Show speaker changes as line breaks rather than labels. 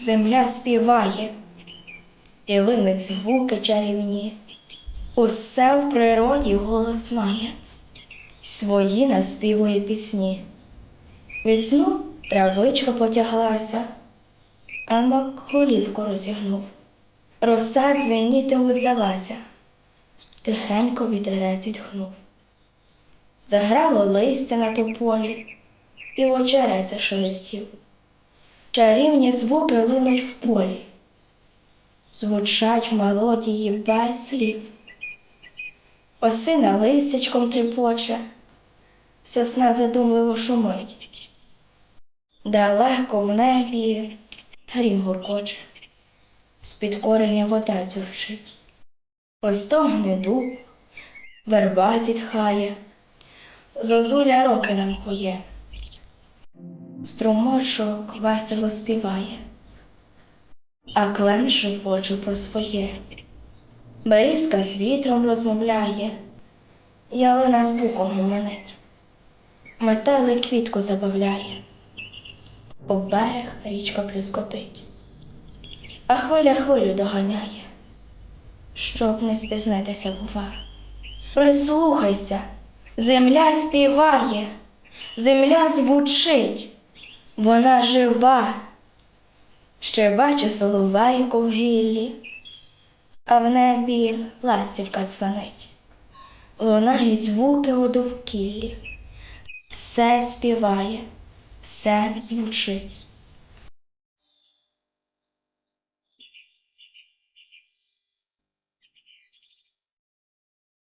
земля співає, і линуть звуки чарівні. Усе в природі голос має, свої наспівує пісні. Від травичка потяглася, а мак голівку розігнув. Роса дзвеніти узялася, тихенько вітерець зітхнув. Заграло листя на тополі, і в очереться шелестів. Чарівні звуки линуть в полі, звучать мелодії без слів. Осина листячком тріпоче, сосна задумливо шумить. Далеко в небі грім гуркоче, з-під кореня вода дзюрчить. Ось то гнеду, верба зітхає, зозуля роки нам кує. Струмочок весело співає, а клен шепоче про своє. Берізка з вітром розмовляє, ялина з буком гомонить, метелик квітку забавляє, по берег річка плюскотить, а хвиля хвилю доганяє, щоб не спізнитися бува. Прислухайся, земля співає, земля звучить, вона жива, ще бачить соловейку в гіллі а в небі ластівка дзвонить. Лунають звуки у довкіллі, все співає, все звучить.